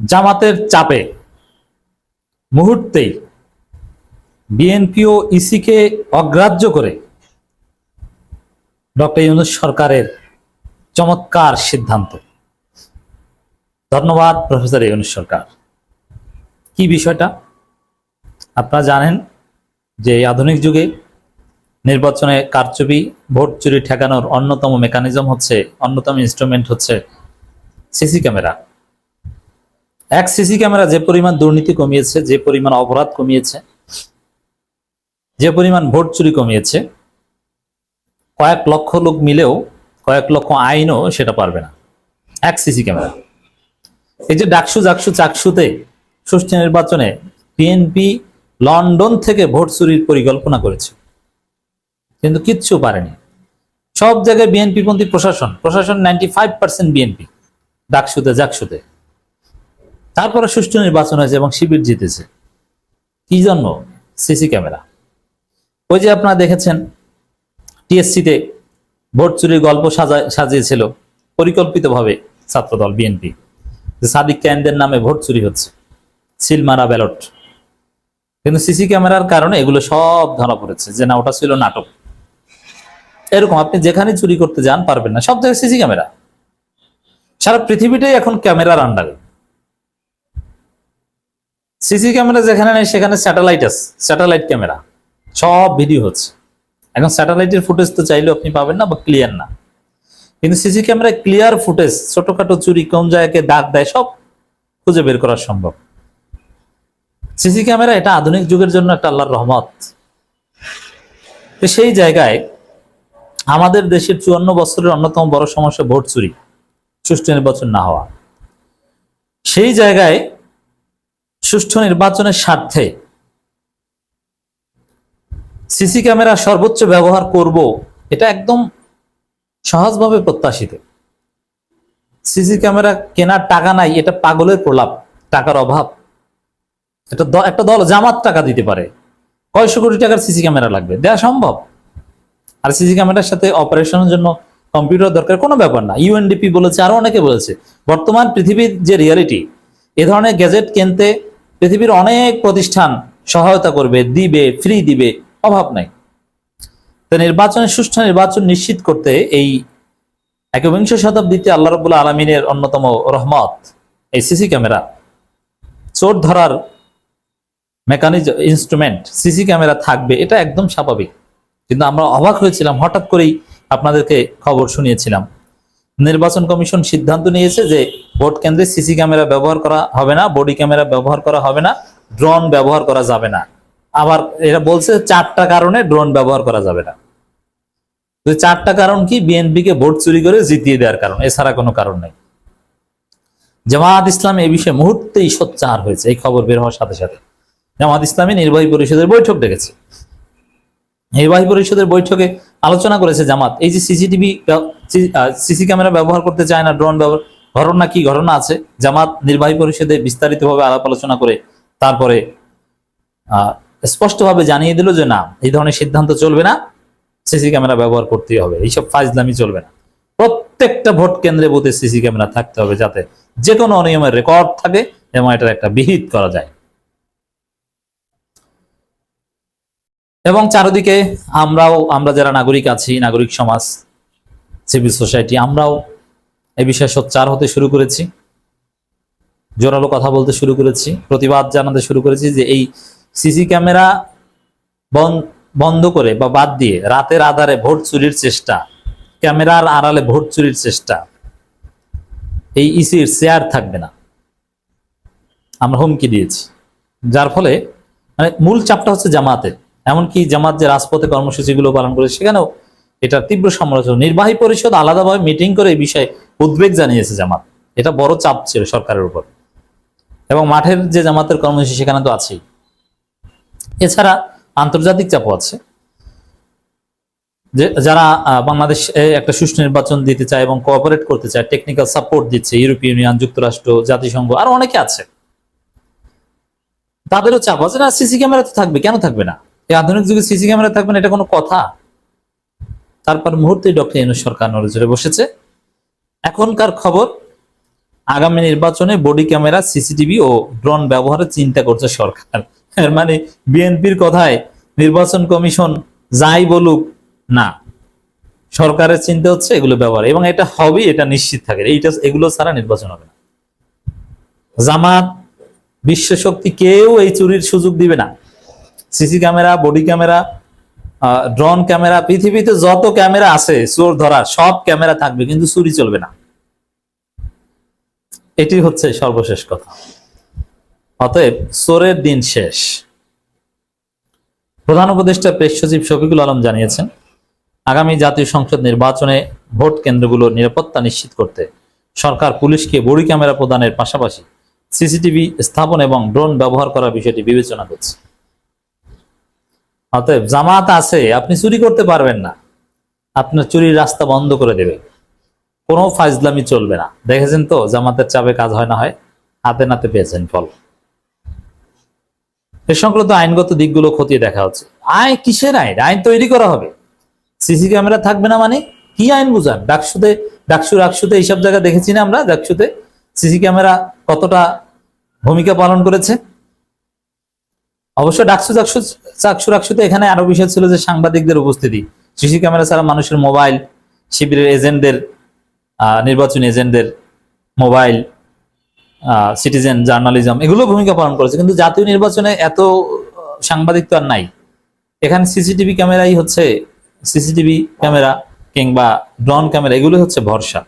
জামাতের চাপে মুহূর্তেই বিএনপি ও ইসিকে অগ্রাহ্য করে ডক্টর ইউনুস সরকারের চমৎকার সিদ্ধান্ত। ধন্যবাদ, প্রফেসর ইউনুস সরকার। কি বিষয়টা? আপনারা জানেন যে আধুনিক যুগে নির্বাচনে কারচুপি, ভোট চুরি ঠেকানোর অন্যতম মেকানিজম হচ্ছে, অন্যতম ইনস্ট্রুমেন্ট হচ্ছে সিসি ক্যামেরা। এক সিসি ক্যামেরা যে পরিমাণ দুর্নীতি কমিয়েছে, যে পরিমাণ অপরাধ কমিয়েছে, যে পরিমাণ ভোট চুরি কমিয়েছে, কয়েক লক্ষ লোক মিলেও কয়েক লক্ষ আইনও সেটা পারবে না। এক সিসি ক্যামেরা। এই যে ডাকসু, জাকসু, চাকসুতে সুষ্ঠু নির্বাচনে বিএনপি লন্ডন থেকে ভোট চুরির পরিকল্পনা করেছে। কিন্তু কিচ্ছু পারেনি। সব জায়গায় বিএনপি পন্থী প্রশাসন প্রশাসন নাইনটি ফাইভ পার্সেন্ট বিএনপি, ডাকসুতে, জাকসুতে। তারপরে সুষ্ঠু নির্বাচন হয়েছে এবং শিবির জিতেছে। কি জন্য? CC camera. ওই যে আপনারা দেখেছেন, টিএসসিতে ভোট চুরির গল্প সাজা সাজিয়েছিল পরিকল্পিতভাবে ছাত্রদল বিএনপি যে সাদিক ক্যানদের নামে ভোট চুরি হচ্ছে, সিলমারা ব্যালট। কিন্তু সিসি ক্যামেরার কারণে এগুলো সব ধরা পড়েছে যে না, ওটা ছিল নাটক। এরকম আপনি যেখানে চুরি করতে যান পারবেন না, সব জায়গায় সিসি ক্যামেরা। সারা পৃথিবীটাই এখন ক্যামেরার আন্ডারে। সিসি ক্যামেরা যেখানে নেই, সেখানে স্যাটেলাইট আছে, স্যাটেলাইট ক্যামেরা। সব ভিডিও হচ্ছে। এখন স্যাটেলাইটের ফুটেজ তো চাইলেও আপনি পাবেন না বা ক্লিয়ার না। কিন্তু সিসি ক্যামেরায় ক্লিয়ার ফুটেজ ছোটখাটো চুরি, কোন জায়গায় দাগ দেয়, সব খুঁজে বের করা সম্ভব। সিসি ক্যামেরা এটা আধুনিক যুগের জন্য একটা আল্লাহর রহমত। তো সেই জায়গায় আমাদের দেশের চুয়ান্ন বছরের অন্যতম বড় সমস্যা ভোট চুরি, সুষ্ঠু নির্বাচন না হওয়া। সেই জায়গায় সুষ্ঠু নির্বাচনের স্বার্থে সিসি ক্যামেরা সর্বোচ্চ ব্যবহার করব, এটা একদম সহজভাবে প্রত্যাশিত। সিসি ক্যামেরা কেনার টাকা নাই, এটা পাগলের প্রলাপ, টাকার অভাব। এটা একটা দল জামাত টাকা দিতে পারে। কয়শো কোটি টাকার সিসি ক্যামেরা লাগবে দেওয়া সম্ভব। আর সিসি ক্যামেরার সাথে অপারেশনের জন্য কম্পিউটার দরকার কোনো ব্যাপার না। ইউএনডিপি বলেছে, আরও অনেকে বলেছে, বর্তমান পৃথিবীর যে রিয়ালিটি, এ ধরনের গ্যাজেট কিনতে পৃথিবীর অনেক প্রতিষ্ঠান সহায়তা করবে, দিবে ফ্রি দিবে, অভাব নাই। তো নির্বাচনের সুষ্ঠু নির্বাচন নিশ্চিত করতে এই একবিংশ শতাব্দীতে আল্লাহ রবুল্লা আলমিনের অন্যতম রহমত, এই সিসি ক্যামেরা। চোর ধরার মেকানিজম ইনস্ট্রুমেন্ট সিসি ক্যামেরা থাকবে, এটা একদম স্বাভাবিক। কিন্তু আমরা অবাক হয়েছিলাম, হঠাৎ করেই আপনাদেরকে খবর শুনিয়েছিলাম। নির্বাচন কমিশন সিদ্ধান্ত নিয়েছে যে ভোট কেন্দ্রে সিসি ক্যামেরা ব্যবহার করা হবে না, বডি ক্যামেরা ব্যবহার করা হবে না, ড্রোন ব্যবহার করা যাবে না। আবার এরা বলছে চারটা কারণে ড্রোন ব্যবহার করা যাবে না। চারটা কারণ কি? বিএনপি কে ভোট চুরি করে জিতিয়ে দেওয়ার কারণ, এছাড়া কোনো কারণ নেই। জামাত ইসলাম এই বিষয়ে মুহূর্তেই সোচ্চার হয়েছে, এই খবর বের হওয়ার সাথে সাথে। জামাত ইসলামী নির্বাহী পরিষদের বৈঠক ডেকেছে। নির্বাহী পরিষদের বৈঠকে আলোচনা করেছে জামাত। এই যে সিসিটিভি সিসি ক্যামেরা ব্যবহার করতে চায় না, ড্রোন ব্যবহার ঘটনা কি ঘটনা আছে? জামাত নির্বাহী পরিষদে বিস্তারিতভাবে আলাপ আলোচনা করে তারপরে স্পষ্টভাবে জানিয়ে দিল যে না, এই ধরনের সিদ্ধান্ত চলবে না, সিসি ক্যামেরা ব্যবহার করতেই হবে, এইসব ফাইজলামি চলবে না। প্রত্যেকটা ভোট কেন্দ্রে বুথে সিসি ক্যামেরা থাকতে হবে যাতে যে কোনো অনিয়মের রেকর্ড থাকে এবং এটার একটা বিহিত করা যায়। এবং চারিদিকে আমরাও, আমরা যারা নাগরিক আছি, নাগরিক সমাজ সিভিল সোসাইটি আমরাও এই বিষয়ে সোচ্চার হতে শুরু করেছি। জোরালো কথা বলতে শুরু করেছি। প্রতিবাদ জানাতে শুরু করেছি যে এই সিসি ক্যামেরা বন- বন্ধ করে বা বাদ দিয়ে রাতের আধারে ভোট চুরির চেষ্টা, ক্যামেরার আড়ালে ভোট চুরির চেষ্টা, এই ইসির শেয়ার থাকবে না। আমরা হুমকি দিয়েছি। যার ফলে মানে মূল চাপটা হচ্ছে জামাতে। এমনকি জামাত যে রাজপথে কর্মসূচিগুলো পালন করে সেখানেও এটা তীব্র সমালোচনা। নির্বাহী পরিষদ আলাদাভাবে মিটিং করে এই বিষয়ে উদ্বেগ জানিয়েছে জামাত। এটা বড় চাপ ছিল সরকারের উপর। এবং মাঠের যে জামাতের কর্মসূচি, সেখানে তো আছেই। এছাড়া আন্তর্জাতিক চাপও আছে। যে যারা বাংলাদেশ একটা সুষ্ঠু নির্বাচন দিতে চায় এবং কোঅপারেট করতে চায় টেকনিক্যাল সাপোর্ট দিচ্ছে ইউরোপীয় ইউনিয়ন যুক্তরাষ্ট্র, জাতিসংঘ, আরও অনেকে আছে। তাদেরও চাপ আছে না, সিসি ক্যামেরা তো থাকবে, কেন থাকবে না? এই আধুনিক যুগে সিসি ক্যামেরা থাকবে না, এটা কোনো কথা। তারপর মুহূর্তে ডক্টর ইউনুস সরকার চড়ে বসেছে। এখনকার খবর, আগামী নির্বাচনে বডি ক্যামেরা, সিসিটিভি ও ড্রোন ব্যবহারের চিন্তা করছে সরকার। মানে বিএনপির কথায় নির্বাচন কমিশন যাই বলুক না, সরকারের চিন্তা হচ্ছে এগুলো ব্যবহার। এবং এটা হবে এটা নিশ্চিত থাকে। এইটা, এগুলো ছাড়া নির্বাচন হবে না। জামাত, বিশ্ব শক্তি কেউ এই চুরির সুযোগ দিবে না। CC camera, body camera drone camera পৃথিবীতে যত ক্যামেরা আছে, চোর ধরার সব ক্যামেরা থাকবে, কিন্তু চুরি চলবে না। এটি হচ্ছে সর্বশেষ কথা। অতএব চোরের দিন শেষ। প্রধান উপদেষ্টা প্রেস সচিব শফিকুল আলম জানিয়েছেন, আগামী জাতীয় সংসদ নির্বাচনে ভোট কেন্দ্রগুলোর নিরাপত্তা নিশ্চিত করতে সরকার পুলিশকে বডি ক্যামেরা প্রদানের পাশাপাশি সিসিটিভি স্থাপন এবং ড্রোন ব্যবহার করার বিষয়টি বিবেচনা করছে। অতএব জামাত আছে, আপনি চুরি করতে পারবেন না। আপনার চুরির রাস্তা বন্ধ করে দেবে। কোনো ফাজলামি চলবে না। দেখেছেন তো, জামাতের চাপে কাজ হয় না হয়, হাতে নাতে পেয়েছেন ফল। এ সংক্রান্ত আইনগত দিকগুলো খতিয়ে দেখা হচ্ছে। আয় কিসের আইন? আইন তৈরি করা হবে। সিসি ক্যামেরা থাকবে না মানে কি আইন বুঝান? ডাকসুতে, ডাকসু, রাকসুতে এইসব জায়গা দেখেছি না আমরা? ডাকসুতে সিসি ক্যামেরা কতটা ভূমিকা পালন করেছে? অবশ্য ডাকসু চাকসু চাকসু রাকসুতে এখানে আরও বিষয় ছিল যে সাংবাদিকদের উপস্থিতি। সিসি ক্যামেরা ছাড়া মানুষের মোবাইল, শিবিরের এজেন্টদের নির্বাচনী এজেন্টদের মোবাইল সিটিজেন জার্নালিজম, এগুলো ভূমিকা পালন করেছে। কিন্তু জাতীয় নির্বাচনে এত সাংবাদিক তো আর নাই। এখানে সিসিটিভি ক্যামেরাই হচ্ছে, সিসিটিভি ক্যামেরা কিংবা ড্রোন ক্যামেরা এগুলো হচ্ছে ভরসা।